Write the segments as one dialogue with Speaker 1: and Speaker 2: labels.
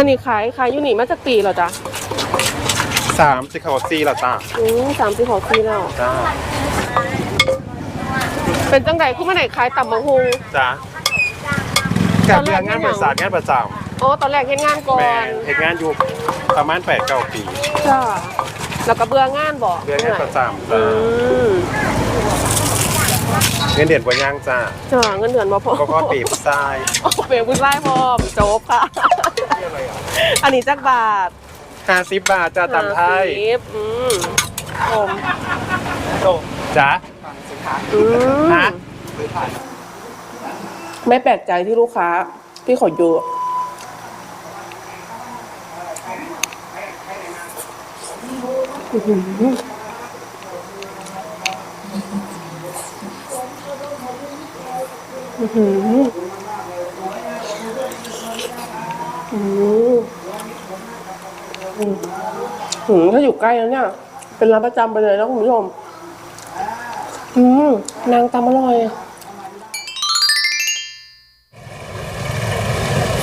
Speaker 1: อันนี้ขายขายอยู่นี่มาจากปีเหรอจ๊ะ
Speaker 2: สามสิเขาซีละจ้า
Speaker 1: อืมสามสิบหกปีแล้ว
Speaker 2: จ้า
Speaker 1: เป็นจังไดคุณมาไหนขายต่ำมะฮุง
Speaker 2: จ้ากับเรืองานบริษัทงานประจ
Speaker 1: อ๋อตอนแรกเฮ็ดงานก่ำอ
Speaker 2: แม่
Speaker 1: น
Speaker 2: เหตุงานอยู่ประมาณแปดเก้าปี
Speaker 1: จ้าแล้วก็เบื่องานบ่
Speaker 2: เรืองานประจำ
Speaker 1: อื
Speaker 2: จ้ามเงินเดือนกว่าย่างจ้า
Speaker 1: จ้าเงินเดือนบ่พอ
Speaker 2: ก็ก็ปีบทราย
Speaker 1: โอ้เปรย์บุญไล่พร้อมโจ๊บค่ะ อันนี้จักบาท
Speaker 2: ห้าสิบบาทจ้าตามไทย
Speaker 1: ห้าสิบอืมผม
Speaker 2: จ้า
Speaker 1: อืม
Speaker 2: ฮะ
Speaker 1: ไม่แปลกใจที่ลูกค้าที่ขอเยอะอื้อหือ อื้อหืออืมอืมถ้าอยู่ใกล้แล้วเนี่ย เป็นร้านประจำไปเลยนะคุณผู้ชม อืมนางตำอร่อย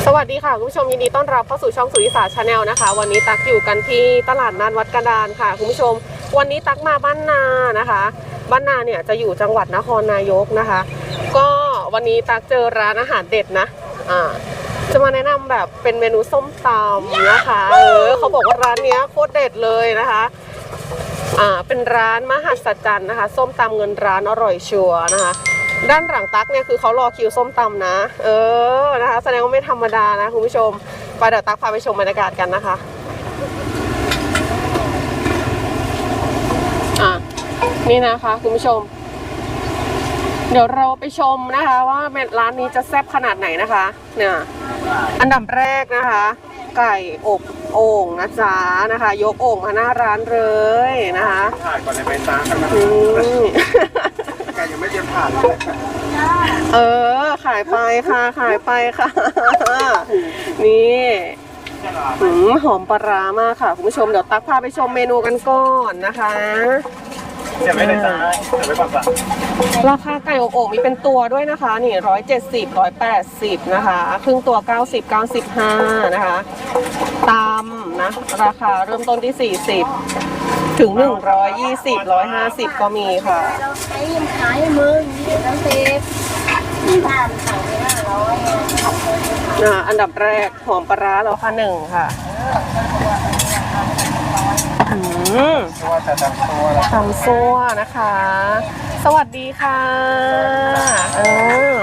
Speaker 1: สวัสดีค่ะคุณผู้ชมยินดีต้อนรับเข้าสู่ช่องสุริสาชาแนลนะคะ วันนี้ตักอยู่กันที่ตลาดนัดวัดกระดานค่ะคุณผู้ชม วันนี้ตักมาบ้านนานะคะ บ้านนาเนี่ยจะอยู่จังหวัดนครนายกนะคะ ก็วันนี้ตักเจอร้านอาหารเด็ดนะ อ่า จะมาแนะนำแบบเป็นเมนูส้มตำนะคะ เออเขาบอกว่าร้านเนี้ยโคตรเด็ดเลยนะคะ อ่า เป็นร้านมหัศจรรย์นะคะ ส้มตำเงินร้านอร่อยชัวร์นะคะ ด้านหลังตักเนี่ยคือเขารอคิวส้มตำนะ เออ นะคะ แสดงว่าไม่ธรรมดานะคุณผู้ชม ไปเดี๋ยวตักพาไปชมบรรยากาศกันนะคะ อะ นี่นะคะคุณผู้ชม เดี๋ยวเราไปชมนะคะ ว่าร้านนี้จะแซ่บขนาดไหนนะคะ เนี่ย อันดับแรกนะคะ ไก่อบโอ่งนะจ๊ะนะคะ ยกโอ่งมาหน้าร้านเลยนะคะ
Speaker 2: ถ่ายก่อนเลยไปจ้ากันนะ
Speaker 1: อืม
Speaker 2: แกยังไม่เตรียมผ่านเลย
Speaker 1: เออ ขายไปค่ะ ขายไปค่ะ นี่หืมหอมปลาร้ามากค่ะ คุณผู้ชมเดี๋ยวตักพาไปชมเมนูกันก่อนนะคะ
Speaker 2: เสียบไว้เลยจ้าเสียบไว้ก่อนจ้า
Speaker 1: ราคาไก่อบโอ่งมีเป็นตัวด้วยนะคะนี่ร้อยเจ็ดสิบร้อยแปดสิบนะคะครึ่งตัวเก้าสิบเก้าสิบห้านะคะตามนะราคาเริ่มต้นที่สี่สิบถึงหนึ่งร้อยยี่สิบร้อยห้าสิบก็มีค่ะ
Speaker 3: เราใช้ยิมขายให้มึงยี่สิบสิบห้าสั่งไปห้าร้อย
Speaker 1: อ่าอันดับแรกหอมปลาร้าเราค่ะหนึ่งค่ะอื ม
Speaker 2: ตัวแต่ดังตัวละ
Speaker 1: ตำซัวนะคะ สวัสดีค่ะเออ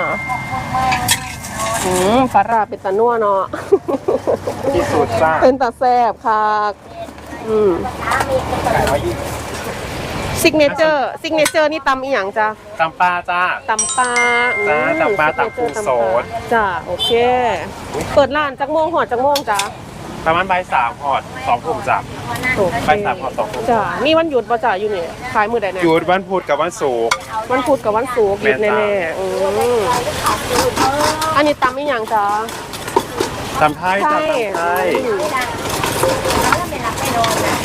Speaker 1: อืมปลาร้าเป็นตะนัวเนาะ
Speaker 2: ที่สุดจ้า
Speaker 1: เป็นตาแซบค่ะ อืม
Speaker 2: ไก่ร้อยยี่
Speaker 1: ซิกเนเจอร์ซิกเนเจอร์นี่ตำอีหยังจ้ะ
Speaker 2: ตำปลาจ้า
Speaker 1: ตำปลาอืม
Speaker 2: จ้าตำปลาตำปูสด
Speaker 1: จ้าโอเค เปิดร้านจักโมงหอดจักโมงจ้า
Speaker 2: ประมาณใบายสามหอดสองทุ่มจ้า
Speaker 1: โอเค
Speaker 2: ไปสามหอดสองทุ่ม
Speaker 1: จ้ามีวันหยุดป่ะจ้าอยู่นี่ขายมือใดเนี่ย
Speaker 2: หยุดวันพุธกับวันศุกร์
Speaker 1: วันพุธกับวันศุกร์หยุด
Speaker 2: แม่
Speaker 1: แน่
Speaker 2: น
Speaker 1: ๆอืมอันนี้ตำอีหยังจ้า
Speaker 2: ตำไทยจ้า
Speaker 1: ใช่
Speaker 2: ตำไทย
Speaker 1: อืม
Speaker 3: แล้วไม่รับไม่โดนนะ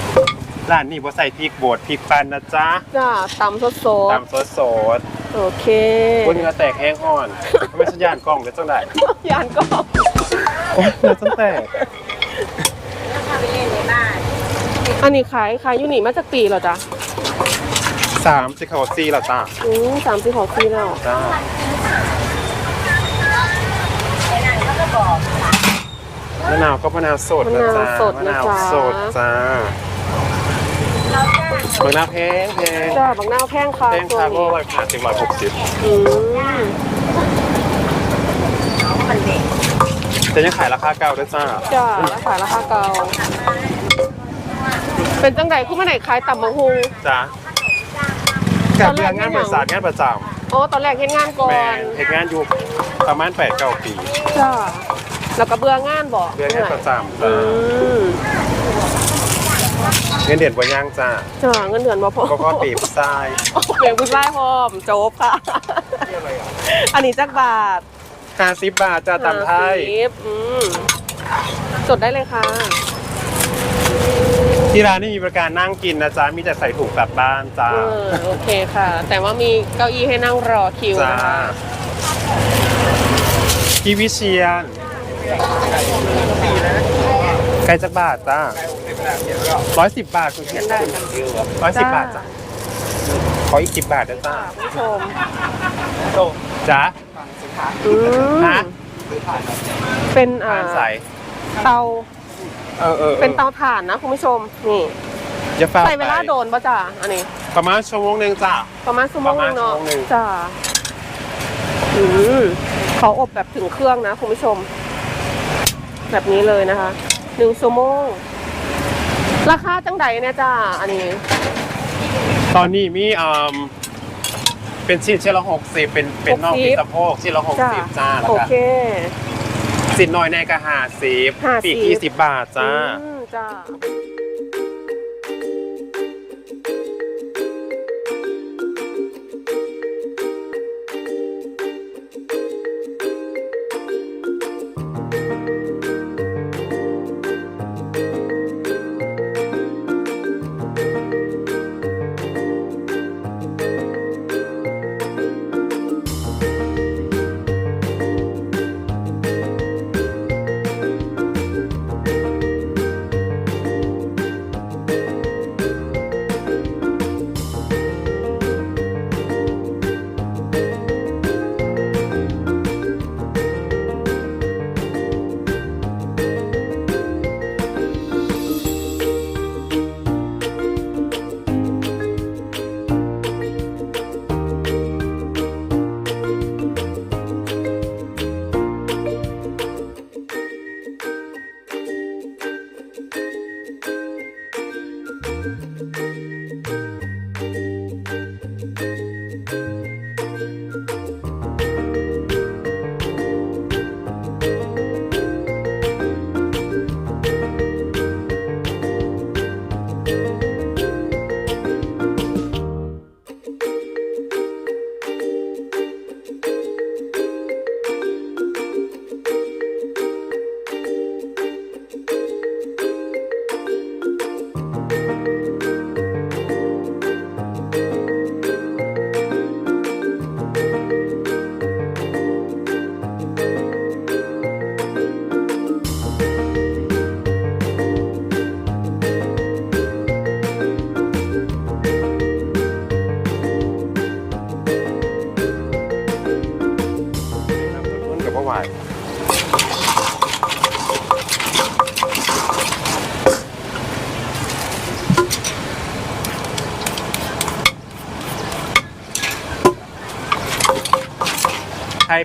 Speaker 2: ร้านนี้บ่ใส่พริกบดพริกปันนะจ๊ะ
Speaker 1: จ้าตำสด
Speaker 2: ตำสดสด
Speaker 1: ๆโอเค
Speaker 2: ๆบนเนื้อแตกแห้งอ่อน ไม่สัญญาณกล้องเลยจังได
Speaker 1: ยานก็
Speaker 2: โอ้ยเนื้อจังแตก
Speaker 3: แล้วพาไปเล่นในบ้าน
Speaker 1: อันนี้ขายขายอยู่นี่มาจากปีเหรอจ๊ะ
Speaker 2: สามสิเขาซีละจ้า
Speaker 1: อืมสามสิบหกปีแล้ว
Speaker 2: จ้า
Speaker 3: ในนั้นเขาก็บอก
Speaker 2: มะนาวก็มะนาวสดนะจ๊ะมะนาวสดจ้า
Speaker 3: เราจ้าง
Speaker 2: มะนาวแพงแพง
Speaker 1: จ้าบางหน้าแพงค่ะ
Speaker 2: แพง
Speaker 1: ตัว
Speaker 2: คาร์โบ
Speaker 1: นี้
Speaker 2: ร้อยห้าสิบร้อยหกสิบ
Speaker 1: อืม
Speaker 3: มันเด็ก
Speaker 2: จะยังขายราคาเก่าด้วยจ้า
Speaker 1: จ้าราคาราคาเก่า เป็นจังไดคุณมาไหนขายต่ำมะฮุง
Speaker 2: จ้ากับเรืองานบริษัทงานประจ
Speaker 1: อ๋อตอนแรกเฮ็ดงานก่อำ
Speaker 2: แม่
Speaker 1: น
Speaker 2: เหตุงานอยู่ประมาณแปดเก้าปี
Speaker 1: จ้าแล้วก็เบื่องานบ่
Speaker 2: เรืองานประจำ
Speaker 1: อื
Speaker 2: จ้ามเงินเดือนกว่าย่างจ้า
Speaker 1: จ้าเงินเดือนบ่พอ
Speaker 2: ก็ก็ปีบทราย
Speaker 1: โอ้เปลี่ยนบุญไล่พร้อมโจ๊บค่ะ อันนี้จักบาท
Speaker 2: ห้าสิบบาทจ้าตามไทย
Speaker 1: ห้าสิบอืมจดได้เลยค่ะ
Speaker 2: ที่ร้านนี่มีบริการนั่งกินนะจ๊ะมีแต่ใส่ถุงกลับบ้านจ้า
Speaker 1: เออโอเคค่ะ แต่ว่ามีเก้าอี้ให้นั่งรอคิว
Speaker 2: จ้า
Speaker 1: นะคะ
Speaker 2: พี่วิเชียนไก่จักบาทจ้าร้อยสิบบาทคุณเขียนได้ร้อยสิบบาทจ้าขออีกสิบบาทนะจ้า
Speaker 1: คุณผู้ชม
Speaker 2: จ้า
Speaker 1: อืม
Speaker 2: ฮะ
Speaker 1: เป็นอ่า
Speaker 2: อ่านใส่
Speaker 1: เตา
Speaker 2: เออเออออ
Speaker 1: เป็นเตาถ่านนะคุณผู้ชม นี่
Speaker 2: อย่าฟ้า
Speaker 1: ใส่เวลา
Speaker 2: ไป
Speaker 1: โดนป่ะจ้าอันนี้
Speaker 2: ประมาณชั่วโมงหนึ่งจ้า
Speaker 1: ประมาณชั่วโมงหนึงเนาะ
Speaker 2: ประมาณชั่วโมงหนึ่ง
Speaker 1: จ้าอืมเขาอบแบบถึงเครื่องนะคุณผู้ชม แบบนี้เลยนะคะหนึ่งชั่วโมงราคาจังใดเนี่ยจ้าอันนี้
Speaker 2: ตอนนี้มีอ่าเป็นชิ้นชิ้นละหกสิบเป็นเป็นน่อง
Speaker 1: 60
Speaker 2: ที่สะโพกชิ้นละหก
Speaker 1: จ้า
Speaker 2: สิบจ้าแล้ว
Speaker 1: โอ
Speaker 2: ก็
Speaker 1: เค
Speaker 2: สินน้อยในกระหาสิบ
Speaker 1: 50
Speaker 2: ปีกยี่สิบบาทจ้า
Speaker 1: อืมจ้า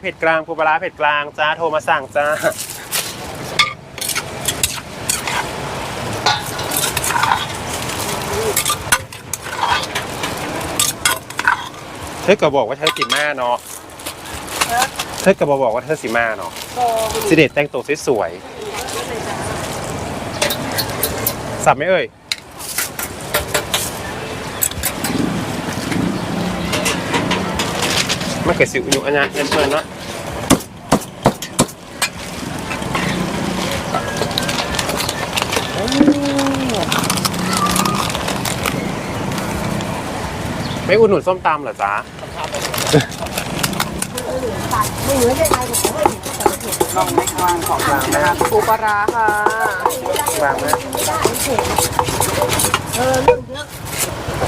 Speaker 2: เผ็ดกลางปูปลาร้าเผ็ดกลางจ้าโทรมาสั่งจ้าเธอก็บอกว่าเธอสิมาเนาะเธอก็บอกว่าเธอสิมาเนาะสิเดตแต่งตัวสวยๆสับไหมเอ่ยมาเกิดสิวอยู่อันนี้เพื่อนๆเนาะ ไม่อุดหนุนส้มตำเหรอจ๊ะ
Speaker 3: ลองไม่วางของกลางนะครับ
Speaker 1: ปูปลาร้าค่ะ
Speaker 2: วางนะ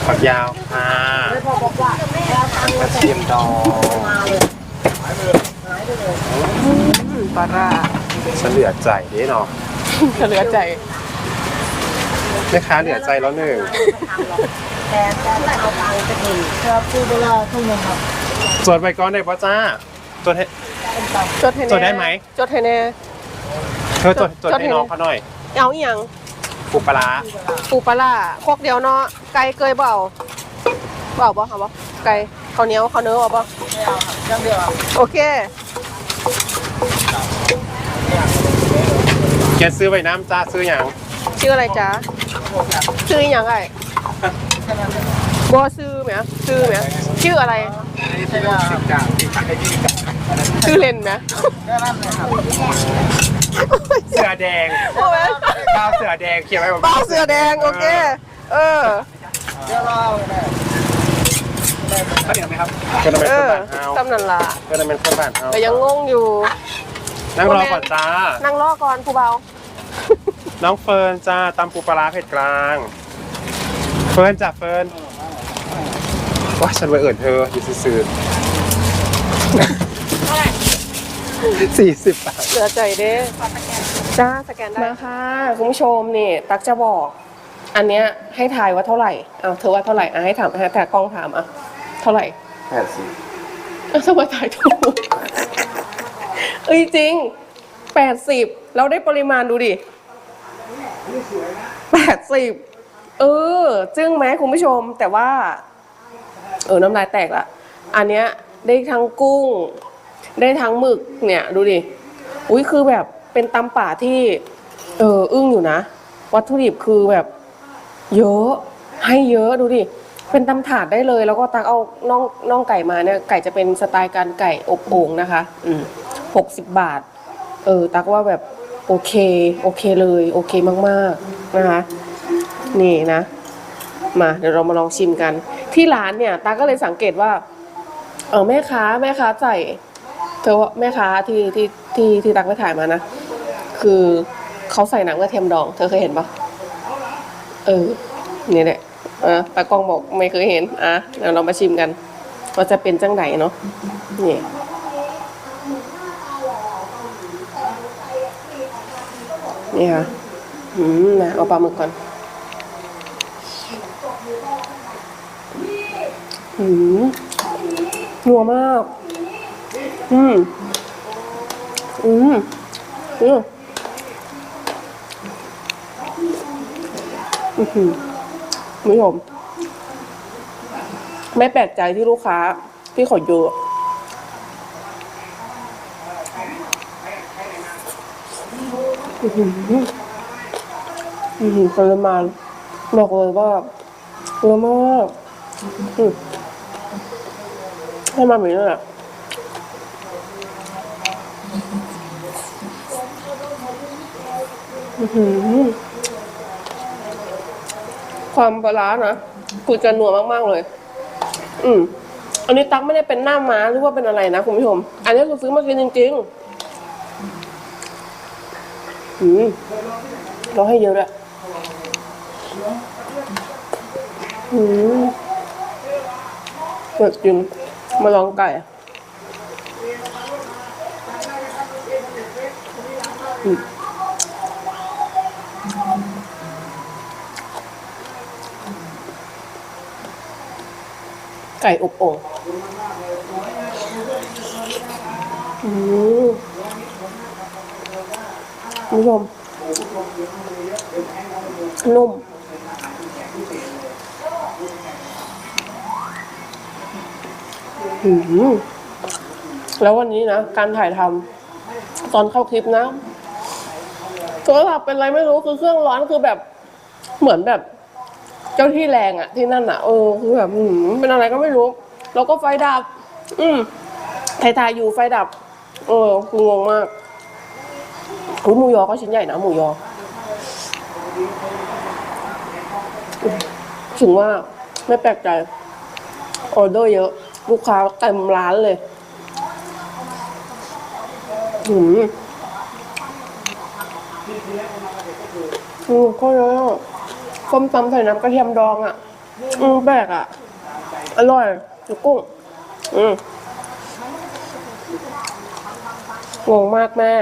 Speaker 2: ฝักยาวอ่าก
Speaker 3: ระเทียมดอง
Speaker 1: ปลาร้า
Speaker 2: ฉันเหลือใจเด้เนาะ
Speaker 1: เหลือใจ
Speaker 2: แม่ค้าเหลือใจแล้วหนึ่ง
Speaker 3: แต่แต่เอาตังค์ไปกินครับพูดเวลาทุ่มนึงครับ
Speaker 2: จดไปก่อนได้ปะจ้าจดให้
Speaker 1: จดให้แน่
Speaker 2: จดได้ไหม
Speaker 1: จดให้แน่
Speaker 2: เธอจดจด
Speaker 1: จดให้
Speaker 2: ให้น้องเขาหน่อย
Speaker 1: เอาอีหยัง
Speaker 2: ปูปลาร้า
Speaker 1: ปูปลาร้าคกเดียวเนาะไก่เกยเบเอาเบเอาบ่ค่ะบ่ไก่ข้าวเหนียวข้าวเนื้อเอาบ่
Speaker 3: ไม่เอาครับเรื่องเดียวครับ
Speaker 1: โอเค
Speaker 2: แกซื้อไว้น้ำจ้าซื้ออย่าง
Speaker 1: ชื่ออะไรจ๊ะชื่ออหย่างไร บัวซื้อไหมซื้อไหมชื่ออะไร ชื่อเล่นไหม
Speaker 3: แค่นั้นเลยครับ
Speaker 2: เสือแดง
Speaker 1: โอ้ย
Speaker 2: ข้าวเสือแดงเขียนไว้แบบ
Speaker 1: บ้าเสือแดงโอเค เออ
Speaker 3: เดี๋ยวรอไปได้
Speaker 2: ก็เดี๋ยวไหมครับก็จะเป็น
Speaker 1: เอ
Speaker 2: คน
Speaker 1: อ
Speaker 2: บ้านเฮา
Speaker 1: ตำนันละ
Speaker 2: ก็จะเป็นคนบ้านเฮา
Speaker 1: แต่ยังงงอยู่
Speaker 2: นั่งรอก่อนจ้า
Speaker 1: นั่งรอก่อนผู้เบา
Speaker 2: น้องเฟิร์นจ้าตำปูปลาร้าเผ็ดกลาง เฟิร์นจ้าเฟิร์นว่าฉันไปเอิ่นเธออยู่ซื่อๆสี่สิบบาท
Speaker 1: เหลือใจเด้จ้าสแกนได้มาค่ะคุณผู้ชมนี่ ตักจะบอก อันเนี้ยให้ทายว่าเท่าไหร่เอาเธอว่าเท่าไหร่อะให้ถามให้แต่กล้องถามอะเท่าไหร่
Speaker 2: แปดสิบ
Speaker 1: เอาทำไมถ่ายถูกเอ้ยจริงแปดสิบเราได้ปริมาณดูดิแปดสิบ เออ จึ้งไหมคุณผู้ชม แต่ว่า เออน้ำลายแตกละอันเนี้ยได้ทั้งกุ้ง ได้ทั้งหมึกเนี่ย ดูดิอุ้ยคือแบบเป็นตำป่าที่ เอออึ้งอยู่นะ วัตถุดิบคือแบบ เยอะ ให้เยอะดูดิเป็นตำถาดได้เลย แล้วก็ตักเอาน่องน่องไก่มาเนี่ยไก่จะเป็นสไตล์การไก่อบโอ่งนะคะ อืมหกสิบบาท เออ ตักว่าแบบโอเค โอเคเลย โอเคมาก ๆ นะคะ นี่นะ มาเดี๋ยวเรามาลองชิมกัน ที่ร้านเนี่ยตาก็เลยสังเกตว่า เออแม่ค้าแม่ค้าใส่ เธอว่าแม่ค้าที่ที่ที่ที่ตักไปถ่ายมานะ คือเขาใส่หนังกระเทียมดอง เธอเคยเห็นปะเออนี่แหละอะตากล้องบอกไม่เคยเห็นอะเดี๋ยวเรามาชิมกันว่าจะเป็นจังไหนเนาะนี่นี่ค่ะ อืมนะเอาปลาหมึกก่อน อืมนัวมาก อืม อืม อืมอือหือคุณผู้ชมไม่แปลกใจที่ลูกค้าที่ขอเยอะอือหืออือหือปริมาณบอกเลยว่าเยอะมากอืม ให้มาแบบนี้เลยอะอื้อหือความปลานะคือจะนัวมาก ๆ เลย อืม อันนี้ตั๊กไม่ได้เป็นหน้าม้าหรือว่าเป็นอะไรนะคุณผู้ชม อันนี้คือซื้อมากินจริงๆ อืมเราให้เยอะด้วยอืมเปิดจริง มาลองไก่อืมไก่อบโอ่งคุณผู้ชมนุ่ม แล้ววันนี้นะ การถ่ายทำตอนเข้าคลิปนะโทรศัพท์เป็นไรไม่รู้คือเครื่องร้อนคือแบบเหมือนแบบ เจ้าที่แรงอะที่นั่นอะเออคือแบบเป็นอะไรก็ไม่รู้ แล้วก็ไฟดับ อืมถ่ายถ่ายอยู่ไฟดับ เออคืองงมากอุ้ยหมูยอก็ชิ้นใหญ่นะหมูยอถึงว่าไม่แปลกใจออเดอร์เยอะ ลูกค้าเต็มร้านเลยหืมอืมก็เยอะอะส้มตำใส่น้ำกระเทียมดองอะ อืมแปลกอะ อร่อยจุกุ้ง อืมงงมากแม่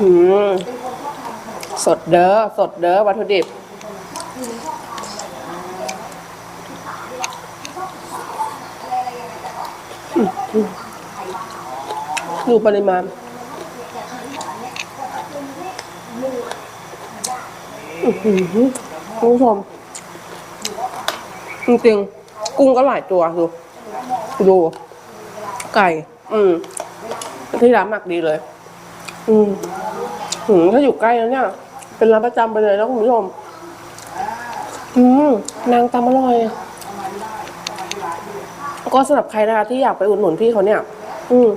Speaker 1: อืม สดเด้อ สดเด้อวัตถุดิบ ดูปริมาณ คุณผู้ชม จริงๆ กุ้งก็หลายตัวดูดู ไก่ อืม ที่ร้านหมักดีเลย อืม หืมถ้าอยู่ใกล้แล้วเนี่ย เป็นร้านประจำไปเลยนะคุณผู้ชม อืมนางตำอร่อย ก็สำหรับใครนะคะที่อยากไปอุดหนุนพี่เขาเนี่ย อืม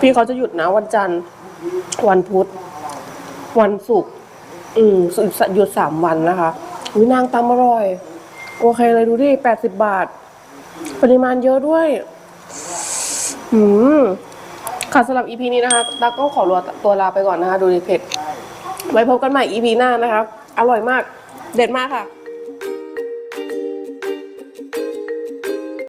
Speaker 1: พี่เขาจะหยุดนะวันจันทร์ วันพุธ วันศุกร์ อืมหยุดสามวันนะคะอุ้ยนางตำอร่อย โอเคเลยดูที่แปดสิบบาท ปริมาณเยอะด้วย อืม ค่ะสำหรับ EP นี้นะคะดักต้องขอรัวตัวลาไปก่อนนะคะ ดูดิเผ็ด ไว้พบกันใหม่ EP หน้านะคะ อร่อยมาก เด็ดมากค่ะ